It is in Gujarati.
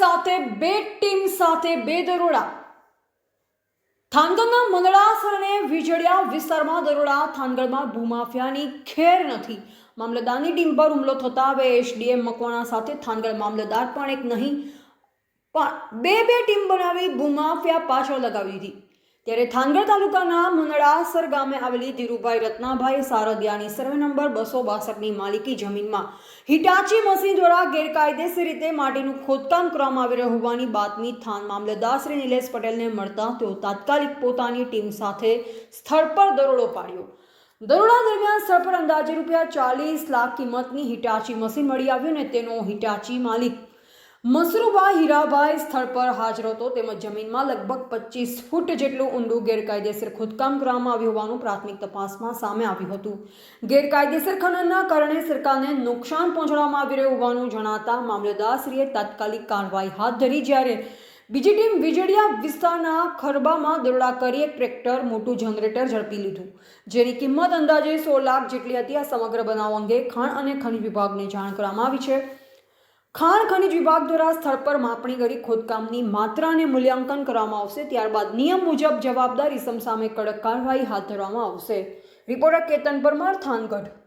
સાથે બે ટીમ સાથે બે દરોડા. થાનગઢના મંદળાસર અને વીજળિયા વિસ્તારમાં દરોડા. થાનગઢમાં ભૂમાફિયાની ખેર નથી. મામલતદારની ટીમ પર હુમલો થતા હવે એસડીએમ મકવાણા સાથે થાનગઢ મામલતદાર પણ એક નહીં, પણ બે બે ટીમ બનાવી ભૂમાફિયા પાછળ લગાવી દીધી. ત્યારે થાનગઢ તાલુકાના મુનડાસર ગામે આવેલી ધીરુભાઈ રત્નાભાઈ સારદિયાની સર્વે નંબર બસો બાસઠની માલિકી જમીનમાં હિટાચી મશીન દ્વારા ગેરકાયદેસર રીતે માટીનું ખોદકામ કરવામાં આવી રહ્યું હોવાની બાતમી થાન મામલતદાર શ્રી નિલેશ પટેલને મળતા તેઓ તાત્કાલિક પોતાની ટીમ સાથે સ્થળ પર દરોડો પાડ્યો. દરોડા દરમિયાન સ્થળ પર અંદાજે રૂપિયા ચાલીસ લાખ કિંમતની હિટાચી મશીન મળી આવ્યું ને તેનો હિટાચી માલિક મસરૂબા હીરાભાઈ સ્થળ પર હાજર હતો. તેમજ જમીનમાં લગભગ પચીસ ફૂટ જેટલું ઊંડું ગેરકાયદેસર ખોદકામ કરવામાં આવ્યું હોવાનું પ્રાથમિક તપાસમાં સામે આવ્યું હતું. ગેરકાયદેસર ખનનના કારણે સરકારને નુકસાન પહોંચાડવામાં આવી રહ્યું હોવાનું જણાતા મામલતદારશ્રીએ તાત્કાલિક કાર્યવાહી હાથ ધરી જ્યારે બીજી ટીમ વીજળિયા વિસ્તારના ખરબામાં દરોડા કરી એક ટ્રેક્ટર મોટું જનરેટર ઝડપી લીધું, જેની કિંમત અંદાજે સોળ લાખ જેટલી હતી. આ સમગ્ર બનાવ અંગે ખાણ અને ખનિજ વિભાગને જાણ કરવામાં આવી છે. ખાણ ખનિજ વિભાગ દ્વારા સ્થળ પર માપણી કરી ખોદકામની માત્રાને મૂલ્યાંકન કરવામાં આવશે. ત્યારબાદ નિયમ મુજબ જવાબદાર ઇસમ સામે કડક કાર્યવાહી હાથ ધરવામાં આવશે. રિપોર્ટર કેતન પરમાર, થાનગઢ.